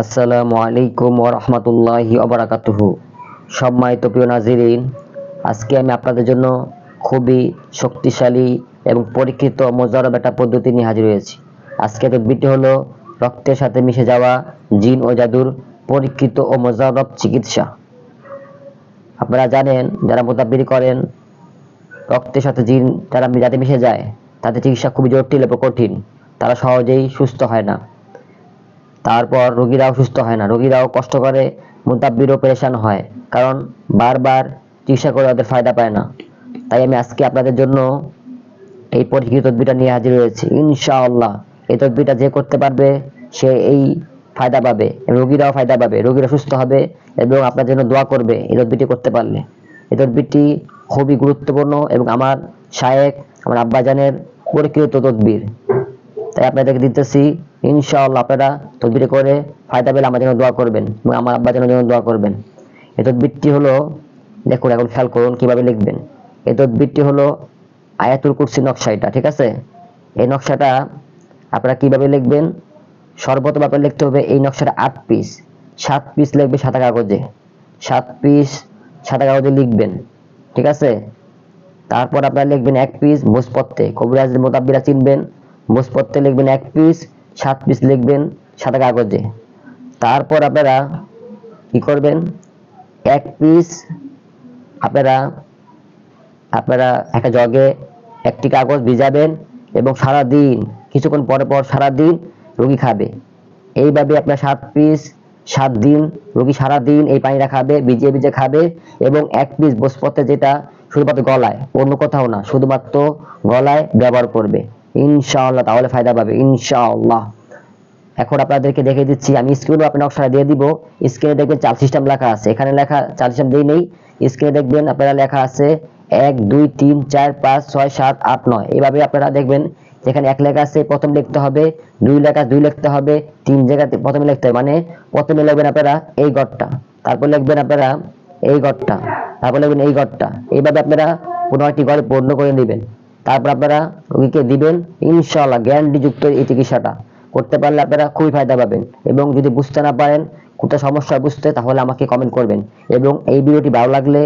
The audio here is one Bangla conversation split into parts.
আসসালামু আলাইকুম ওরহমতুল্লাহি অবরাকাতুহু সম্মানিত প্রিয় নাজিরিন, আজকে আমি আপনাদের জন্য খুবই শক্তিশালী এবং পরীক্ষিত মোজারব একটা পদ্ধতি নিয়ে হাজির হয়েছি। আজকে তদবিরটি হলো রক্তের সাথে মিশে যাওয়া জিন ও জাদুর পরীক্ষিত ও মোজারব চিকিৎসা। আপনারা জানেন, যারা মোতাব্বির করেন, রক্তের সাথে জিন যারা যাতে মিশে যায়, তাদের চিকিৎসা খুবই জটিল এবং কঠিন। তারা সহজেই সুস্থ হয় না। তারপর রোগীরাও সুস্থ হয় না। রোগীরাও কষ্ট করে মুতাব্বিরও পেরেশান হয়। কারণ বারবার চিকিৎসা করে ওদের ফায়দা পায় না। তাই আমি আজকে আপনাদের জন্য এই পরীক্ষিত তদবিটা নিয়ে হাজির হয়েছি। ইনশাআল্লাহ এই তদবিটা যে করতে পারবে, সে এই ফায়দা পাবে রোগীরাও ফায়দা পাবে। রোগীরা সুস্থ হবে এবং আপনার জন্য দোয়া করবে এই তদবিটি করতে পারলে। এই তদবিরটি খুবই গুরুত্বপূর্ণ এবং আমার শায়েক, আমার আব্বাজানের পরীক্ষিত তদবির। আপনাদেরকে দিতেছি, ইনশাআল্লাহ আপনারা তদবির করে ফায়দা পেলে আমার জন্য দোয়া করবেন এবং আমার আব্বার জন্য জন্য দোয়া করবেন। এই তদবিরটি হলো, দেখুন এখন খেয়াল করুন কীভাবে লিখবেন। এই তদবিরটি হলো আয়াতুল কুরসি নকশা এটা ঠিক আছে? এই নকশাটা আপনারা কীভাবে লিখবেন? সর্বপ্রথম আপনার লিখতে হবে এই নকশাটা আট পিস। সাত পিস লিখবে সাদা কাগজে। সাত পিস সাদা কাগজে লিখবেন, ঠিক আছে? তারপর আপনারা লিখবেন এক পিস ভোজপত্রে কবিরাজ মোতাব্বিরা চিনবেন। ভোজপত্রে লিখবেন এক পিস, সাত পিস লিখবেন সাদা কাগজে। তারপর আপনারা কি করবেন? এক পিস আপনারা আপনারা একটা জগে একটি কাগজ ভিজাবেন এবং সারা দিন কিছুক্ষণ পরে পর সারা দিন রোগী খাবে। এইভাবে আপনার সাত পিস, সাত দিন রোগী সারা দিন এই পানিটা খাবে, ভিজিয়ে ভিজিয়ে খাবে এবং এক পিস বসপত্রে যেটা শুধুমাত্র গলায়, অন্য কোথাও না, শুধুমাত্র গলায় ব্যবহার করবে। ইনশাআল্লাহ, তাহলে ফায়দা পাবে, ইনশাআল্লাহ। এখন আপনাদেরকে দেখে দিচ্ছি, আমি স্ক্রিনে আপনার নকশা দিয়ে দিব। স্ক্রিনে দেখবেন চাল সিস্টেম লেখা আছে। এখানে লেখা চাল সিস্টেম দেই নেই। স্ক্রিনে দেখবেন আপনারা লেখা আছে এক, দুই, তিন, চার, পাঁচ, ছয়, সাত, আট, নয়। এইভাবে আপনারা দেখবেন, যেখানে এক লেখা আছে, প্রথম লিখতে হবে, দুই লেখা দুই লিখতে হবে, তিন জায়গাতে প্রথমে লিখতে হবে। মানে প্রথমে লিখবেন আপনারা এই ঘরটা তারপর লিখবেন আপনারা এই ঘরটা তারপর লিখবেন এই ঘরটা এইভাবে আপনারা পনেরোটি ঘরে পূর্ণ করে দিবেন তারপর আপনারা রোগীকে দিবেন, ইনশাআল্লাহ গ্যারান্টি যুক্ত এই চিকিৎসাটা। করতে পারলে আপনারা খুবই ফায়দা পাবেন। এবং যদি বুঝতে না পারেন, কোথাও সমস্যা বুঝতে, তাহলে আমাকে কমেন্ট করবেন। এবং এই ভিডিওটি ভালো লাগলে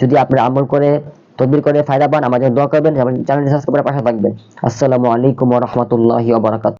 যদি আপনারা আমল করে, তদবির করে ফায়দা পান আমাদের দোয়া করবেন। চ্যানেলটি সাবস্ক্রাইব করে পাশে থাকবেন। আসসালামু আলাইকুম ওয়া বারাকাতুহু।